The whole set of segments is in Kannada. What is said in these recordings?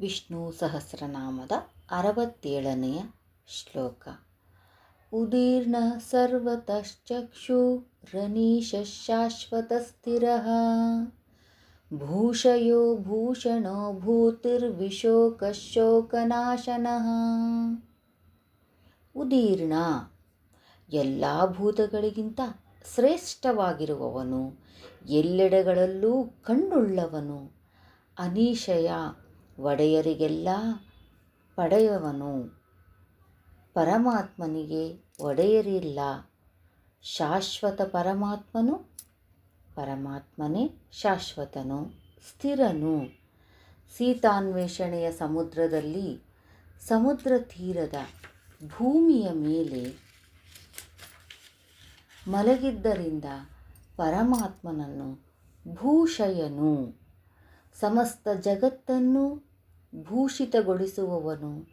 ವಿಷ್ಣು ಸಹಸ್ರನಾಮದ ಅರವತ್ತೇಳನೆಯ ಶ್ಲೋಕ. ಉದೀರ್ಣ ಸ್ಥಿರ ಭೂಷಯೋ ಭೂಷಣೋ ಭೂತಿರ್ವಿಶೋಕಶೋಕನಾಶನಃ. ಉದೀರ್ಣ, ಎಲ್ಲ ಭೂತಗಳಿಗಿಂತ ಶ್ರೇಷ್ಠವಾಗಿರುವವನು, ಎಲ್ಲೆಡೆಗಳಲ್ಲೂ ಕಣ್ಣುಳ್ಳವನು, ಅನೀಶಯ ಒಡೆಯರಿಗೆಲ್ಲ ಪಡೆಯವನು ಪರಮಾತ್ಮನಿಗೆ ಒಡೆಯರಿಲ್ಲ. ಶಾಶ್ವತ ಪರಮಾತ್ಮನು ಪರಮಾತ್ಮನೇ ಶಾಶ್ವತನು, ಸ್ಥಿರನು. ಸೀತಾನ್ವೇಷಣೆಯ ಸಮುದ್ರದಲ್ಲಿ ಸಮುದ್ರ ತೀರದ ಭೂಮಿಯ ಮೇಲೆ ಮಲಗಿದ್ದರಿಂದ ಪರಮಾತ್ಮನನ್ನು ಭೂಷಯನು. ಸಮಸ್ತ ಜಗತ್ತನ್ನು ಭೂಷಿತಗೊಳಿಸುವವನು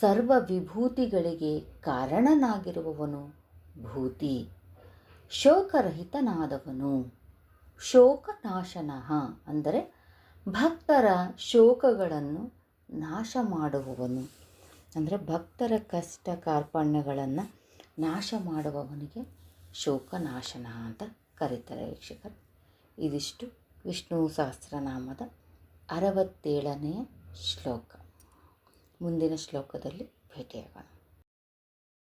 ಸರ್ವ ವಿಭೂತಿಗಳಿಗೆ ಕಾರಣನಾಗಿರುವವನು ಭೂತಿ. ಶೋಕರಹಿತನಾದವನು ಶೋಕನಾಶನಃ ಅಂದರೆ ಭಕ್ತರ ಶೋಕಗಳನ್ನು ನಾಶ ಮಾಡುವವನು ಅಂದರೆ ಭಕ್ತರ ಕಷ್ಟ ಕಾರ್ಪಣ್ಯಗಳನ್ನು ನಾಶ ಮಾಡುವವನಿಗೆ ಶೋಕನಾಶನ ಅಂತ ಕರೀತಾರೆ ವೀಕ್ಷಕರು. ಇದಿಷ್ಟು ವಿಷ್ಣು ಸಹಸ್ರನಾಮದ ಅರವತ್ತೇಳನೆಯ ಶ್ಲೋಕ. ಮುಂದಿನ ಶ್ಲೋಕದಲ್ಲಿ ಭೇಟಿಯಾಗೋಣ.